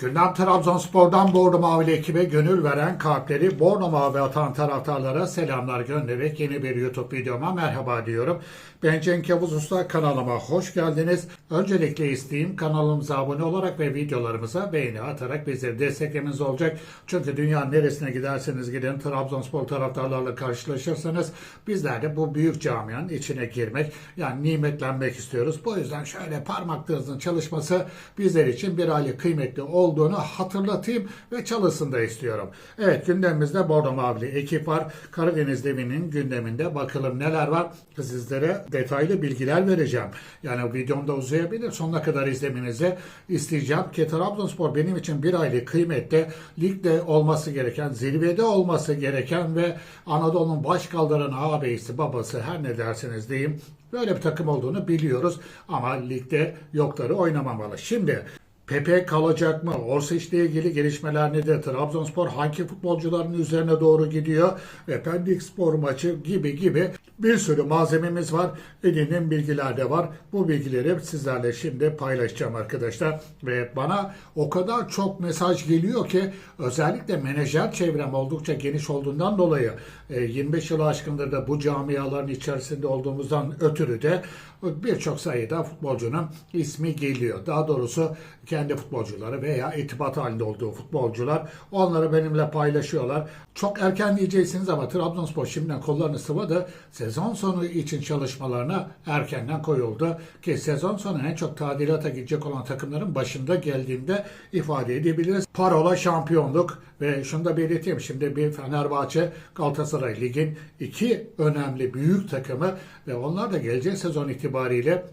Gündem Trabzonspor'dan Bordo Mavili ekibe gönül veren kalpleri Bordo Mavi atan taraftarlara selamlar göndererek yeni bir YouTube videoma merhaba diyorum. Ben Cenk Yavuz Usta kanalıma hoş geldiniz. Öncelikle isteğim kanalımıza abone olarak ve videolarımıza beğeni atarak bizleri desteklemeniz olacak. Çünkü dünyanın neresine giderseniz gidin Trabzonspor taraftarlarla karşılaşırsanız bizler de bu büyük camianın içine girmek yani nimetlenmek istiyoruz. Bu yüzden şöyle parmaklarınızın çalışması bizler için bir aile kıymetli olduğunu hatırlatayım ve çalışsın da istiyorum. Evet gündemimizde Bordo Mavili ekip var. Karadeniz Devi'nin gündeminde bakalım neler var. Sizlere detaylı bilgiler vereceğim. Yani videomda uzayabilir. Sonuna kadar izlemenizi isteyeceğim. Ki Trabzonspor benim için bir aile kıymetli. Ligde olması gereken, zirvede olması gereken ve Anadolu'nun baş kaldıran ağabeyisi, babası her ne derseniz deyin. Böyle bir takım olduğunu biliyoruz ama ligde yokları oynamamalı. Şimdi Pepe kalacak mı? Orsic ile ilgili gelişmeler nedir? Trabzonspor hangi futbolcuların üzerine doğru gidiyor? Ve Pendik Spor maçı gibi gibi bir sürü malzememiz var. Edindiğim bilgiler de var. Bu bilgileri sizlerle şimdi paylaşacağım arkadaşlar. Ve bana o kadar çok mesaj geliyor ki özellikle menajer çevrem oldukça geniş olduğundan dolayı e, 25 yılı aşkındır da bu camiaların içerisinde olduğumuzdan ötürü de birçok sayıda futbolcunun ismi geliyor. Daha doğrusu kendi futbolcuları veya itibat halinde olduğu futbolcular onları benimle paylaşıyorlar. Çok erken diyeceksiniz ama Trabzonspor şimdiden kollarını sıvadı. Sezon sonu için çalışmalarına erkenden koyuldu. Ki sezon sonu en çok tadilata gidecek olan takımların başında geldiğinde ifade edebiliriz. Parola şampiyonluk ve şunu da belirteyim. Şimdi bir Fenerbahçe Galatasaray Lig'in iki önemli büyük takımı ve onlar da gelecek sezon itibariyle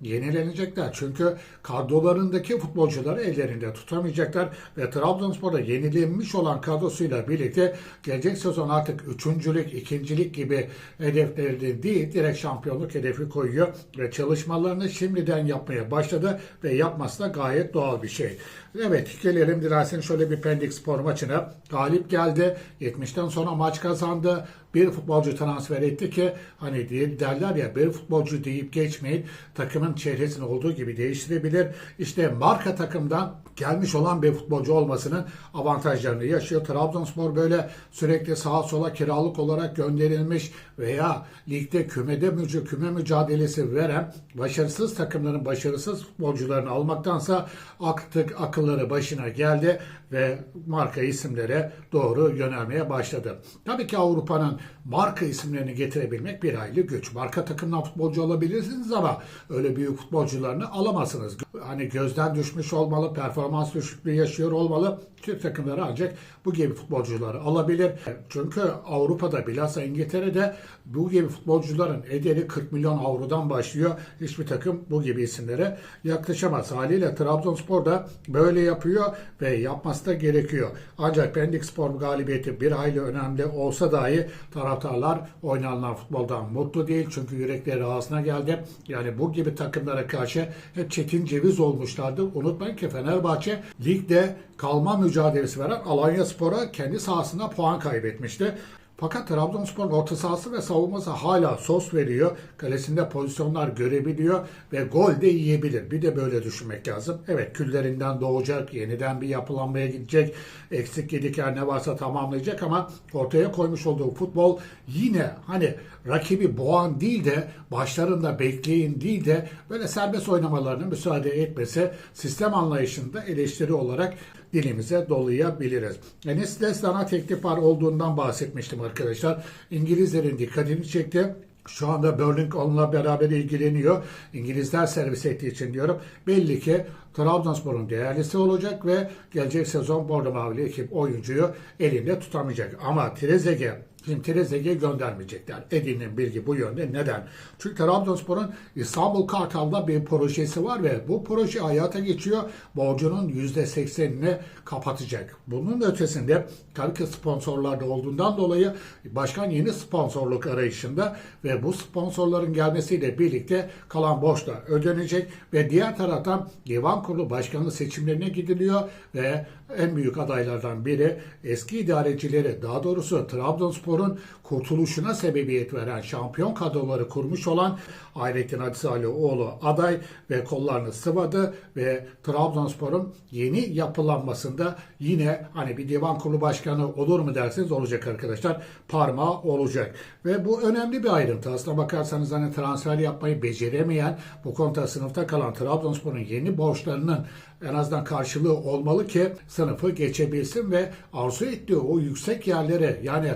yenilenecekler. Çünkü kadrolarındaki futbolcuları ellerinde tutamayacaklar ve Trabzonspor'da yenilenmiş olan kadrosuyla birlikte gelecek sezon artık üçüncülük, ikincilik gibi hedefleri değil, direkt şampiyonluk hedefi koyuyor ve çalışmalarını şimdiden yapmaya başladı ve yapması da gayet doğal bir şey. Evet, gelelim dilerseniz şöyle bir Pendik Spor maçına. Galip geldi. 70'ten sonra maç kazandı. Bir futbolcu transfer etti ki hani derler ya bir futbolcu deyip geçmeyin takımın çehresini olduğu gibi değiştirebilir. İşte marka takımdan gelmiş olan bir futbolcu olmasının avantajlarını yaşıyor. Trabzonspor böyle sürekli sağa sola kiralık olarak gönderilmiş veya ligde kümede mücü, küme mücadelesi veren başarısız takımların başarısız futbolcularını almaktansa aktık akılları başına geldi ve marka isimlere doğru yönelmeye başladı. Tabii ki Avrupa'nın marka isimlerini getirebilmek bir aylı güç. Marka takımdan futbolcu alabilirsiniz ama öyle büyük futbolcularını alamazsınız. Hani gözden düşmüş olmalı, performans düşüklüğü yaşıyor olmalı. Türk takımları ancak bu gibi futbolcuları alabilir. Çünkü Avrupa'da bilhassa İngiltere'de bu gibi futbolcuların ederi 40 milyon avrodan başlıyor. Hiçbir takım bu gibi isimlere yaklaşamaz. Haliyle Trabzonspor da böyle yapıyor ve yapması da gerekiyor. Ancak Pendik Spor galibiyeti bir hayli önemli olsa dahi taraftarlar oynanılan futboldan mutlu değil. Çünkü yürekleri ağzına geldi. Yani bu gibi takımlara karşı hep çetin ceviz olmuşlardı. Unutmayın ki Fenerbahçe ligde kalma mücadelesi veren Alanya Spor'a kendi sahasında puan kaybetmişti. Fakat Trabzonspor'un orta sahası ve savunması hala sos veriyor. Kalesinde pozisyonlar görebiliyor ve gol de yiyebilir. Bir de böyle düşünmek lazım. Evet küllerinden doğacak, yeniden bir yapılanmaya gidecek. Eksik yedik her ne varsa tamamlayacak ama ortaya koymuş olduğu futbol yine hani rakibi boğan değil de başlarında bekleyin değil de böyle serbest oynamalarını müsaade etmesi sistem anlayışında eleştiri olarak dilimize dolayabiliriz. Enes Destan'a teklif var olduğundan bahsetmiştim arkadaşlar. İngilizlerin dikkatini çekti. Şu anda Berlin onunla beraber ilgileniyor. İngilizler servis ettiği için diyorum. Belli ki Trabzonspor'un değerlisi olacak ve gelecek sezon Bordo Mavili ekip oyuncuyu elinde tutamayacak. Ama Trezeguet Şimdi Trezeguet'i göndermeyecekler. Edin'in bilgi bu yönde. Neden? Çünkü Trabzonspor'un İstanbul Kartal'da bir projesi var ve bu proje hayata geçiyor. Borcunun %80'ini kapatacak. Bunun ötesinde tabii ki sponsorlarda olduğundan dolayı başkan yeni sponsorluk arayışında ve bu sponsorların gelmesiyle birlikte kalan borç da ödenecek ve diğer taraftan divan kurulu başkanlığı seçimlerine gidiliyor ve en büyük adaylardan biri eski idarecileri daha doğrusu Trabzonspor Trabzonspor'un kurtuluşuna sebebiyet veren şampiyon kadroları kurmuş olan Hayrettin Hadisalioğlu aday ve kollarını sıvadı ve Trabzonspor'un yeni yapılanmasında yine hani bir divan kurulu başkanı olur mu derseniz olacak arkadaşlar. Parmağı olacak. Ve bu önemli bir ayrıntı. Aslına bakarsanız hani transfer yapmayı beceremeyen bu konuda sınıfta kalan Trabzonspor'un yeni borçlarının en azından karşılığı olmalı ki sınıfı geçebilsin ve arzu ettiği o yüksek yerlere yani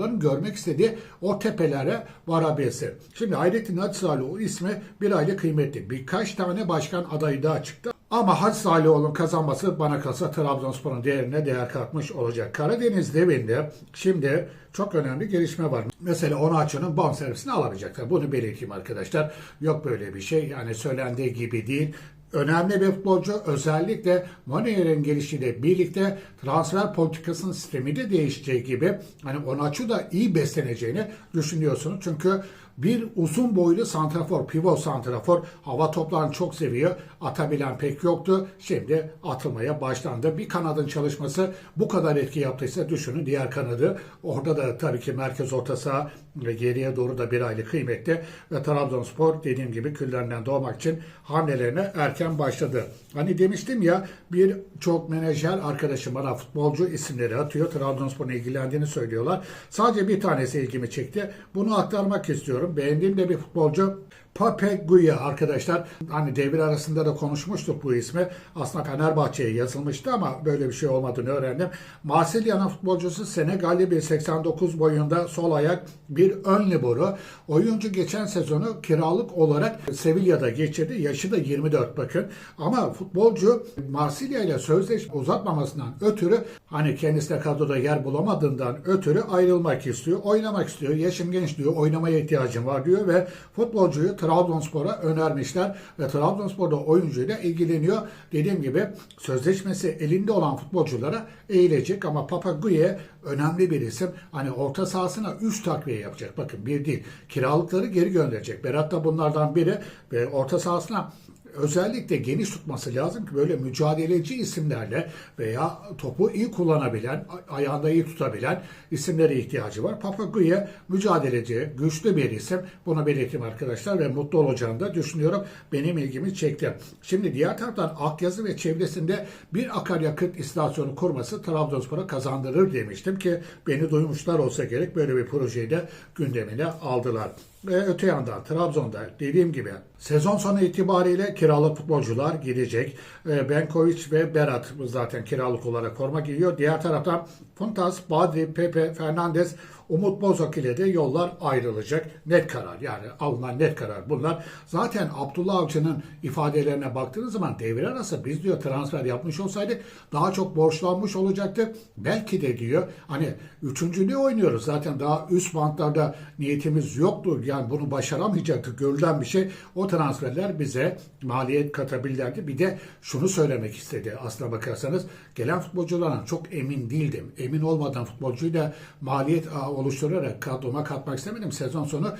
taraftarların görmek istediği o tepelere varabilsin. Şimdi Hayrettin Hatice o ismi bir aile kıymetli. Birkaç tane başkan adayı daha çıktı. Ama Hacı Salihioğlu'nun kazanması bana kalsa Trabzonspor'un değerine değer katmış olacak. Karadeniz devinde şimdi çok önemli gelişme var. Mesela Onaçı'nın bonservisini alamayacaklar. Bunu belirteyim arkadaşlar. Yok böyle bir şey. Yani söylendiği gibi değil. Önemli bir futbolcu özellikle Monier'in gelişiyle birlikte transfer politikasının sistemi de değişeceği gibi hani Onaçu da iyi besleneceğini düşünüyorsunuz. Çünkü bir uzun boylu santrafor, pivot santrafor hava toplarını çok seviyor. Atabilen pek yoktu. Şimdi atılmaya başlandı. Bir kanadın çalışması bu kadar etki yaptıysa düşünün diğer kanadı. Orada da tabii ki merkez orta saha geriye doğru da bir aylık kıymetli. Ve Trabzonspor dediğim gibi küllerinden doğmak için hamlelerine erken başladı. Hani demiştim ya bir çok menajer arkadaşım bana futbolcu isimleri atıyor. Trabzonspor'un ilgilendiğini söylüyorlar. Sadece bir tanesi ilgimi çekti. Bunu aktarmak istiyorum. Beğendiğim de bir futbolcu Pape Guya arkadaşlar. Hani devir arasında da konuşmuştuk bu ismi. Aslında Fenerbahçe'ye yazılmıştı ama böyle bir şey olmadığını öğrendim. Marsilya'nın futbolcusu Senegalli 1.89 boyunda sol ayak bir ön libero. Oyuncu geçen sezonu kiralık olarak Sevilla'da geçirdi. Yaşı da 24 bakın. Ama futbolcu Marsilya ile sözleşme uzatmamasından ötürü hani kendisine kadroda yer bulamadığından ötürü ayrılmak istiyor. Oynamak istiyor. Yaşım genç diyor. Oynamaya ihtiyacım var diyor ve futbolcuyu Trabzonspor'a önermişler ve Trabzonspor'da oyuncuyla ilgileniyor. Dediğim gibi sözleşmesi elinde olan futbolculara eğilecek ama Papaguye önemli bir isim. Hani orta sahasına 3 takviye yapacak. Bakın bir değil. Kiralıkları geri gönderecek. Berat da bunlardan biri ve orta sahasına özellikle geniş tutması lazım ki böyle mücadeleci isimlerle veya topu iyi kullanabilen, ayağında iyi tutabilen isimlere ihtiyacı var. Papaguya mücadeleci, güçlü bir isim. Bunu belirteyim arkadaşlar ve mutlu olacağını da düşünüyorum. Benim ilgimi çekti. Şimdi diğer taraftan Akyazı ve çevresinde bir akaryakıt istasyonu kurması Trabzonspor'a kazandırır demiştim ki beni duymuşlar olsa gerek böyle bir projeyi de gündemine aldılar. Ve öte yandan Trabzon'da dediğim gibi sezon sonu itibariyle kiralık futbolcular gidecek. E, Benkovic ve Berat zaten kiralık olarak forma giyiyor. Diğer taraftan Funtas, Badri, Pepe, Fernandez, Umut Bozok ile de yollar ayrılacak. Net karar yani alınan net karar bunlar. Zaten Abdullah Avcı'nın ifadelerine baktığınız zaman devre arası biz diyor transfer yapmış olsaydık daha çok borçlanmış olacaktı. Belki de diyor hani üçüncülüğü oynuyoruz. Zaten daha üst bantlarda niyetimiz yoktu. Yani bunu başaramayacaktık. Görülen bir şey. O transferler bize maliyet katabilirlerdi. Bir de şunu söylemek istedi aslına bakarsanız. Gelen futbolculardan çok emin değildim. Emin olmadan futbolcuyu da maliyet oluşturarak kadroma katmak istemedim. Sezon sonu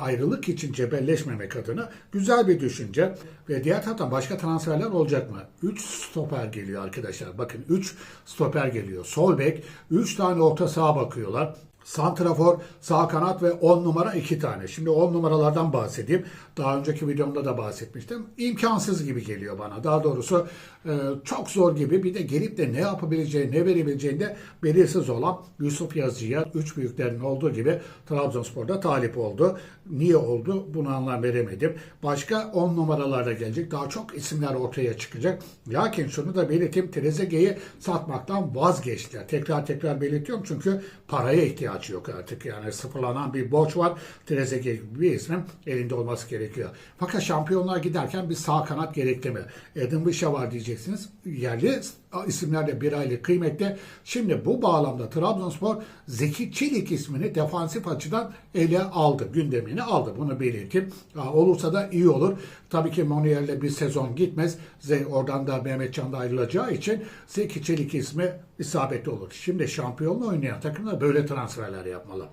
ayrılık için cebelleşmemek adına güzel bir düşünce. Ve diğer taraftan başka transferler olacak mı? 3 stoper geliyor arkadaşlar. Bakın 3 stoper geliyor. Sol bek, 3 tane orta saha bakıyorlar. Santrafor, sağ kanat ve 10 numara 2 tane. Şimdi 10 numaralardan bahsedeyim. Daha önceki videomda da bahsetmiştim. İmkansız gibi geliyor bana. Daha doğrusu e, çok zor gibi. Bir de gelip de ne yapabileceği, ne verebileceğini de belirsiz olan Yusuf Yazıcı'ya 3 büyüklerin olduğu gibi Trabzonspor'da talip oldu. Niye oldu? Bunu anlam veremedim. Başka 10 numaralarda gelecek. Daha çok isimler ortaya çıkacak. Lakin şunu da belirteyim. Trezeguet'i satmaktan vazgeçtiler. Tekrar tekrar belirtiyorum çünkü paraya ihtiyaç yok artık. Yani sıfırlanan bir borç var. Trezeguet gibi bir ismin elinde olması gerekiyor. Fakat şampiyonlar giderken bir sağ kanat gerekli mi? Edin Bişa var diyeceksiniz. Yerli isimlerle bir aylık kıymetli. Şimdi bu bağlamda Trabzonspor Zeki Çelik ismini defansif açıdan ele aldı. Gündemine aldı. Bunu belirteyim. Olursa da iyi olur. Tabii ki Monier'le bir sezon gitmez. Oradan da Mehmet Can ayrılacağı için Zeki Çelik ismi isabetli olur. Şimdi şampiyonla oynayan takımlar böyle transferler yapmalı.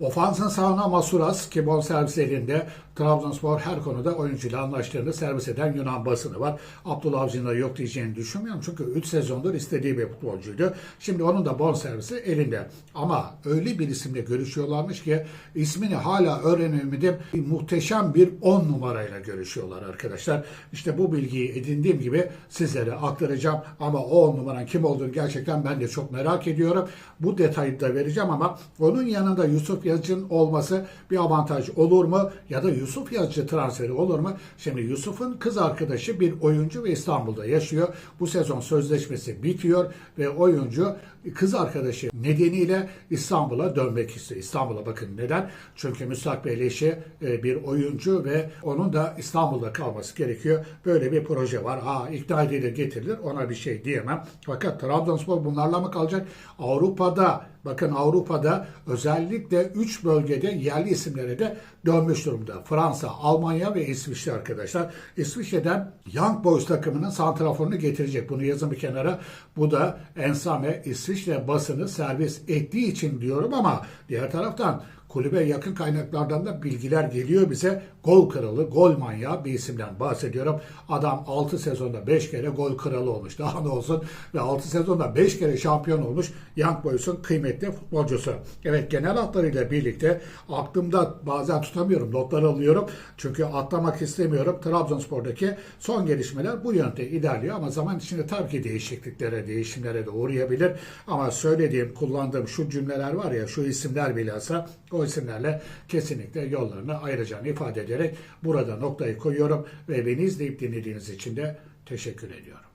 Ofansın sağına Masuras ki bonservis elinde Trabzonspor her konuda oyuncuyla anlaştığını servis eden Yunan basını var. Abdullah Avcı'nın da yok diyeceğini düşünmüyorum. Çünkü 3 sezondur istediği bir futbolcuydu. Şimdi onun da bonservisi elinde. Ama öyle bir isimle görüşüyorlarmış ki ismini hala öğrenemedim. Muhteşem bir 10 numarayla görüşüyorlar arkadaşlar. İşte bu bilgiyi edindiğim gibi sizlere aktaracağım. Ama o 10 numaranın kim olduğunu gerçekten ben de çok merak ediyorum. Bu detayı da vereceğim ama onun yanında Yusuf Yazıcı'nın olması bir avantaj olur mu? Ya da Yusuf Yazıcı transferi olur mu? Şimdi Yusuf'un kız arkadaşı bir oyuncu ve İstanbul'da yaşıyor. Bu sezon sözleşmesi bitiyor ve oyuncu kız arkadaşı nedeniyle İstanbul'a dönmek istiyor. İstanbul'a bakın neden? Çünkü müstakbel eşi e, bir oyuncu ve onun da İstanbul'da kalması gerekiyor. Böyle bir proje var. Ha ikna edilir getirilir ona bir şey diyemem. Fakat Trabzonspor bunlarla mı kalacak? Avrupa'da bakın Avrupa'da özellikle 3 bölgede yerli isimlere de dönmüş durumda. Fransa, Almanya ve İsviçre arkadaşlar. İsviçre'den Young Boys takımının santraforunu getirecek. Bunu yazın bir kenara. Bu da Ensame İsviçre basını servis ettiği için diyorum ama diğer taraftan kulübe yakın kaynaklardan da bilgiler geliyor bize. Gol kralı, gol manyağı bir isimden bahsediyorum. Adam 6 sezonda 5 kere gol kralı olmuş. Daha ne olsun ve 6 sezonda 5 kere şampiyon olmuş Young Boys'un kıymetli futbolcusu. Evet genel hatlarıyla birlikte aklımda bazen tutamıyorum, notlar alıyorum. Çünkü atlamak istemiyorum. Trabzonspor'daki son gelişmeler bu yönde ilerliyor ama zaman içinde tabii ki değişikliklere, değişimlere de uğrayabilir. Ama söylediğim, kullandığım şu cümleler var ya, şu isimler bilhassa isimlerle kesinlikle yollarını ayıracağını ifade ederek burada noktayı koyuyorum ve beni izleyip dinlediğiniz için de teşekkür ediyorum.